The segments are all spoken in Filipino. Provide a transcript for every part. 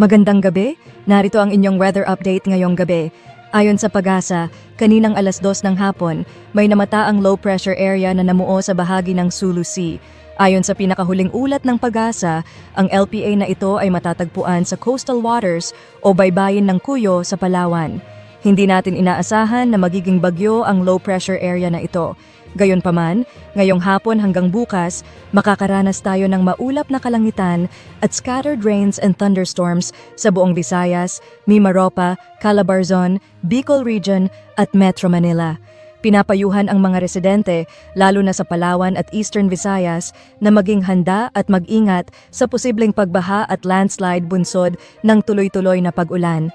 Magandang gabi, narito ang inyong weather update ngayong gabi. Ayon sa pag-asa, kaninang alas dos ng hapon, may namataang low pressure area na namuo sa bahagi ng Sulu Sea. Ayon sa pinakahuling ulat ng pag-asa, ang LPA na ito ay matatagpuan sa coastal waters o baybayin ng Cuyo sa Palawan. Hindi natin inaasahan na magiging bagyo ang low pressure area na ito. Gayunpaman, ngayong hapon hanggang bukas, makakaranas tayo ng maulap na kalangitan at scattered rains and thunderstorms sa buong Visayas, Mimaropa, Calabarzon, Bicol Region at Metro Manila. Pinapayuhan ang mga residente, lalo na sa Palawan at Eastern Visayas, na maging handa at mag-ingat sa posibleng pagbaha at landslide bunsod ng tuloy-tuloy na pag-ulan.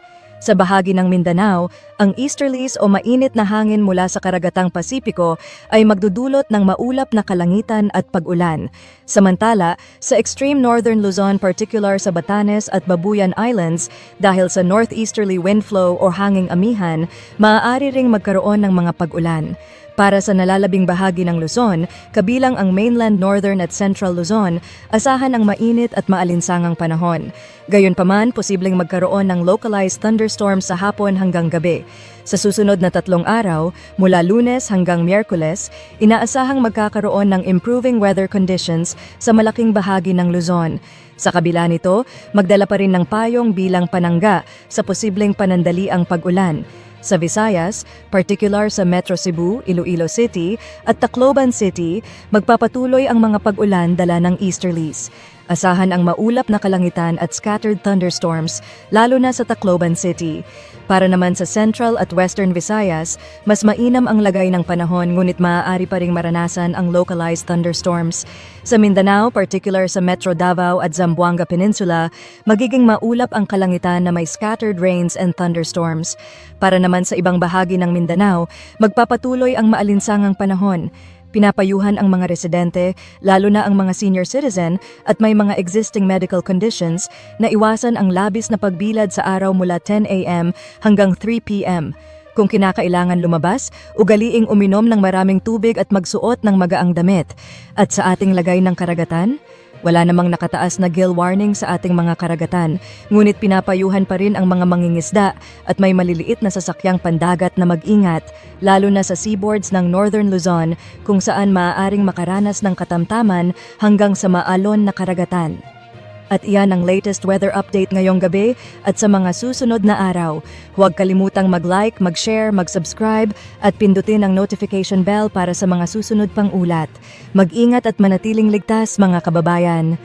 Sa bahagi ng Mindanao, ang easterlies o mainit na hangin mula sa karagatang Pasipiko ay magdudulot ng maulap na kalangitan at pag-ulan. Samantala, sa extreme northern Luzon particular sa Batanes at Babuyan Islands, dahil sa northeasterly wind flow o hanging amihan, maaari ring magkaroon ng mga pag-ulan. Para sa nalalabing bahagi ng Luzon, kabilang ang mainland northern at central Luzon, asahan ang mainit at maalinsangang panahon. Gayunpaman, posibleng magkaroon ng localized thunderstorms sa hapon hanggang gabi. Sa susunod na tatlong araw, mula lunes hanggang miyerkules, inaasahang magkakaroon ng improving weather conditions sa malaking bahagi ng Luzon. Sa kabila nito, magdala pa rin ng payong bilang panangga sa posibleng panandaliang pag-ulan. Sa Visayas, particular sa Metro Cebu, Iloilo City at Tacloban City, magpapatuloy ang mga pag-ulan dala ng easterlies. Asahan ang maulap na kalangitan at scattered thunderstorms, lalo na sa Tacloban City. Para naman sa Central at Western Visayas, mas mainam ang lagay ng panahon ngunit maaari pa ring maranasan ang localized thunderstorms. Sa Mindanao, particular sa Metro Davao at Zamboanga Peninsula, magiging maulap ang kalangitan na may scattered rains and thunderstorms. Para naman sa ibang bahagi ng Mindanao, magpapatuloy ang maalinsangang panahon. Pinapayuhan ang mga residente, lalo na ang mga senior citizen at may mga existing medical conditions na iwasan ang labis na pagbilad sa araw mula 10 a.m. hanggang 3 p.m. Kung kinakailangan lumabas, ugaliing uminom ng maraming tubig at magsuot ng magaang damit. At sa ating lagay ng karagatan, wala namang nakataas na gill warning sa ating mga karagatan, ngunit pinapayuhan pa rin ang mga mangingisda at may maliliit na sasakyang pandagat na mag-ingat, lalo na sa seaboards ng Northern Luzon kung saan maaaring makaranas ng katamtaman hanggang sa maalon na karagatan. At iyan ang latest weather update ngayong gabi at sa mga susunod na araw. Huwag kalimutang mag-like, mag-share, mag-subscribe at pindutin ang notification bell para sa mga susunod pang ulat. Mag-ingat at manatiling ligtas mga kababayan.